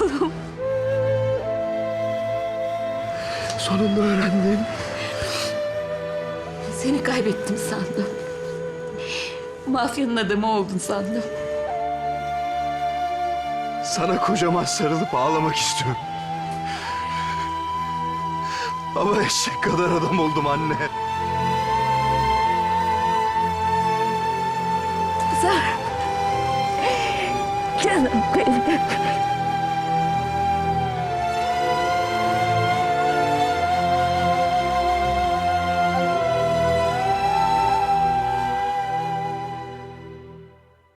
oğlum. Sonunda öğrendim. Seni kaybettim sandım. Mafyanın adamı oldun sandım. Sana kocaman sarılıp ağlamak istiyorum. Ama eşek kadar adam oldum anne. Sarp. Canım benim.